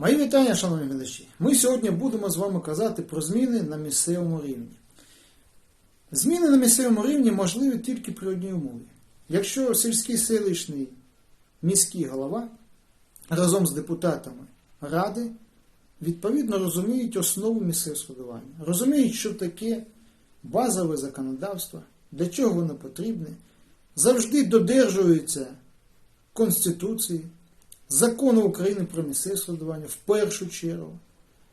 Мої вітання, шановні глядачі. Ми сьогодні будемо з вами казати про зміни на місцевому рівні. Зміни на місцевому рівні можливі тільки при одній умові. Якщо сільський селищний міський голова разом з депутатами ради відповідно розуміють основу місцевого складування, розуміють, що таке базове законодавство, для чого воно потрібне, завжди додержуються Конституції, закону України про місцеве самоврядування в першу чергу.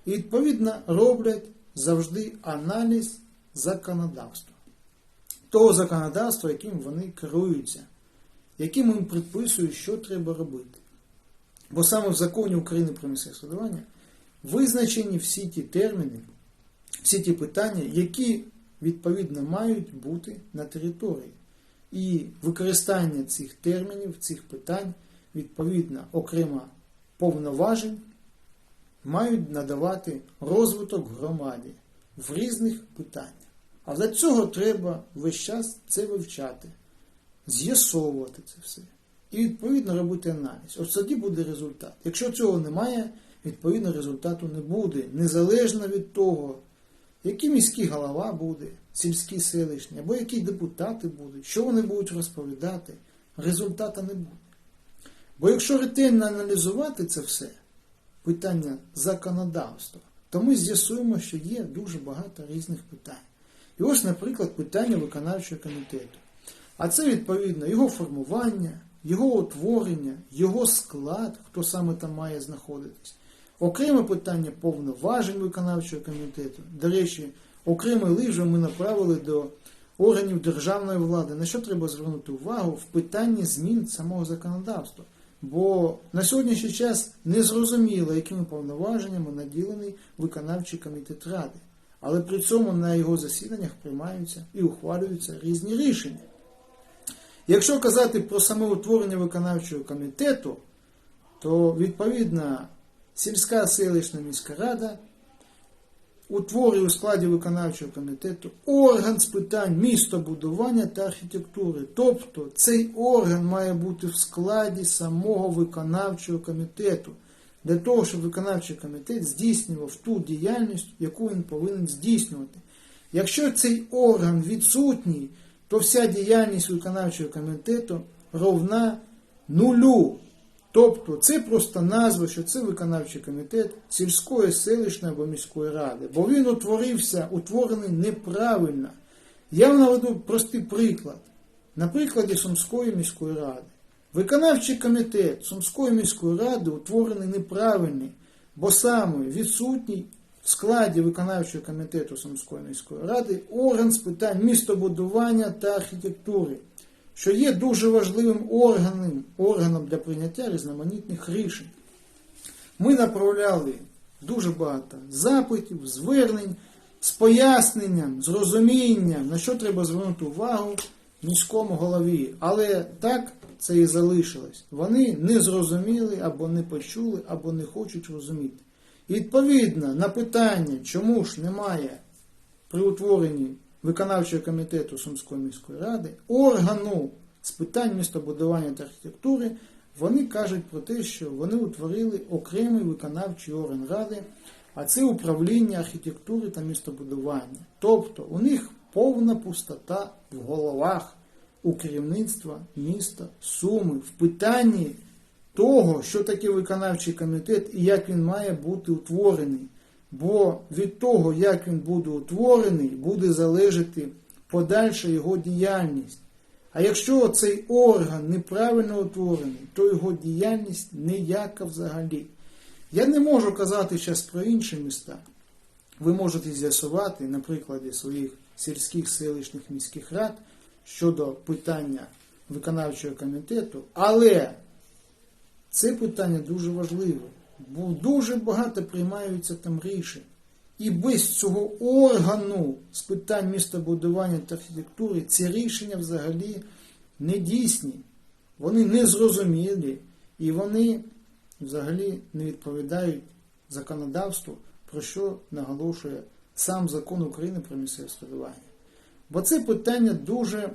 І відповідно роблять завжди аналіз законодавства. Того законодавства, яким вони керуються, яким їм предписують, що треба робити. Бо саме в законі України про місцеве самоврядування визначені всі ті терміни, всі ті питання, які відповідно мають бути на території. І використання цих термінів, цих питань, відповідно, окремо повноважень, мають надавати розвиток громаді в різних питаннях. А для цього треба весь час це вивчати, з'ясовувати це все. І відповідно робити аналіз. Ось тоді буде результат. Якщо цього немає, відповідно результату не буде. Незалежно від того, який міський голова буде, сільський селищний, або які депутати будуть, що вони будуть розповідати, результата не буде. Бо якщо ретельно аналізувати це все, питання законодавства, то ми з'ясуємо, що є дуже багато різних питань. І ось, наприклад, питання виконавчого комітету. А це відповідно його формування, його утворення, його склад, хто саме там має знаходитись. Окреме питання повноважень виконавчого комітету. До речі, окремий лист ми направили до органів державної влади. На що треба звернути увагу в питанні змін самого законодавства? Бо на сьогоднішній час не зрозуміло, якими повноваженнями наділений виконавчий комітет Ради. Але при цьому на його засіданнях приймаються і ухвалюються різні рішення. Якщо казати про самоутворення виконавчого комітету, то відповідно сільська селищна міська рада утворює у складі виконавчого комітету орган з питань містобудування та архітектури. Тобто цей орган має бути в складі самого виконавчого комітету, для того, щоб виконавчий комітет здійснював ту діяльність, яку він повинен здійснювати. Якщо цей орган відсутній, то вся діяльність виконавчого комітету ровна нулю. Тобто це просто назва, що це виконавчий комітет сільської, селищної або міської ради. Бо він утворився, утворений неправильно. Я вам наведу простий приклад. На прикладі Сумської міської ради. Виконавчий комітет Сумської міської ради утворений неправильний, бо саме відсутній в складі виконавчого комітету Сумської міської ради орган з питань містобудування та архітектури що є дуже важливим органом, органом для прийняття різноманітних рішень. Ми направляли дуже багато запитів, звернень з поясненням, з розумінням, на що треба звернути увагу міському голові. Але так це і залишилось. Вони не зрозуміли або не почули, або не хочуть розуміти. І відповідно на питання, чому ж немає при утворенні виконавчого комітету Сумської міської ради, органу з питань містобудування та архітектури, вони кажуть про те, що вони утворили окремий виконавчий орган ради, а це управління архітектури та містобудування. Тобто у них повна пустота в головах у керівництва міста Суми в питанні того, що таке виконавчий комітет і як він має бути утворений. Бо від того, як він буде утворений, буде залежати подальша його діяльність. А якщо цей орган неправильно утворений, то його діяльність ніяка взагалі. Я не можу казати зараз про інші міста. Ви можете з'ясувати на прикладі своїх сільських селищних міських рад щодо питання виконавчого комітету, але це питання дуже важливе бо дуже багато приймаються там рішень. І без цього органу з питань містобудування та архітектури ці рішення взагалі не дійсні. Вони не зрозумілі і вони взагалі не відповідають законодавству, про що наголошує сам закон України про місцеве самоврядування. Бо це питання дуже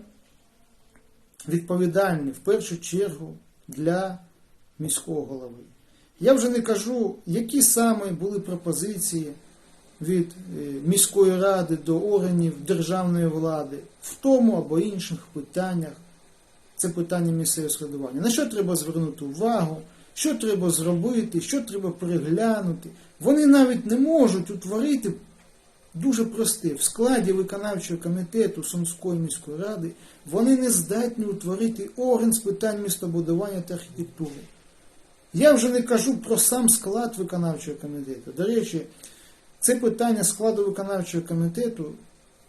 відповідальне в першу чергу для міського голови. Я вже не кажу, які саме були пропозиції від е, міської ради до органів державної влади в тому або інших питаннях. Це питання місцевого складування. На що треба звернути увагу, що треба зробити, що треба переглянути. Вони навіть не можуть утворити дуже просте. В складі виконавчого комітету Сумської міської ради вони не здатні утворити орган з питань містобудування та архітектури. Я вже не кажу про сам склад виконавчого комітету. До речі, це питання складу виконавчого комітету,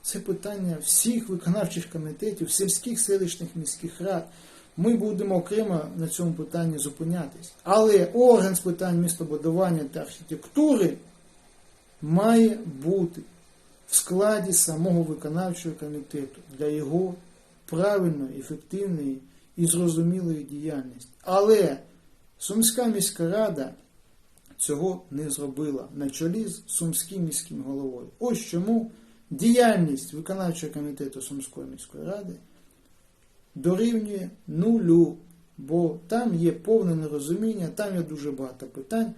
це питання всіх виконавчих комітетів, сільських селищних міських рад. Ми будемо окремо на цьому питанні зупинятись. Але орган з питань містобудування та архітектури має бути в складі самого виконавчого комітету для його правильної, ефективної і зрозумілої діяльності. Але Сумська міська рада цього не зробила на чолі з Сумським міським головою. Ось чому діяльність виконавчого комітету Сумської міської ради дорівнює нулю, бо там є повне нерозуміння, там є дуже багато питань,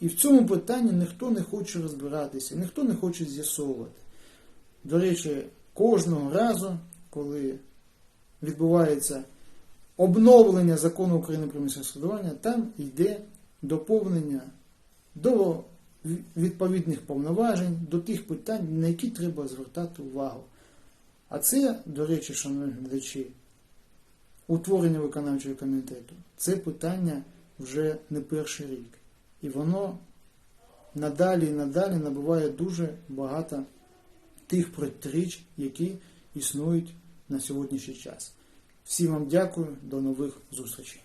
і в цьому питанні ніхто не хоче розбиратися, ніхто не хоче з'ясовувати. До речі, кожного разу, коли відбувається обновлення закону України про місцеве самоврядування, там йде доповнення до відповідних повноважень, до тих питань, на які треба звертати увагу. А це, до речі, шановні глядачі, утворення виконавчого комітету, це питання вже не перший рік. І воно надалі і надалі набуває дуже багато тих протиріч, які існують на сьогоднішній час. Всім вам дякую, до нових зустрічей.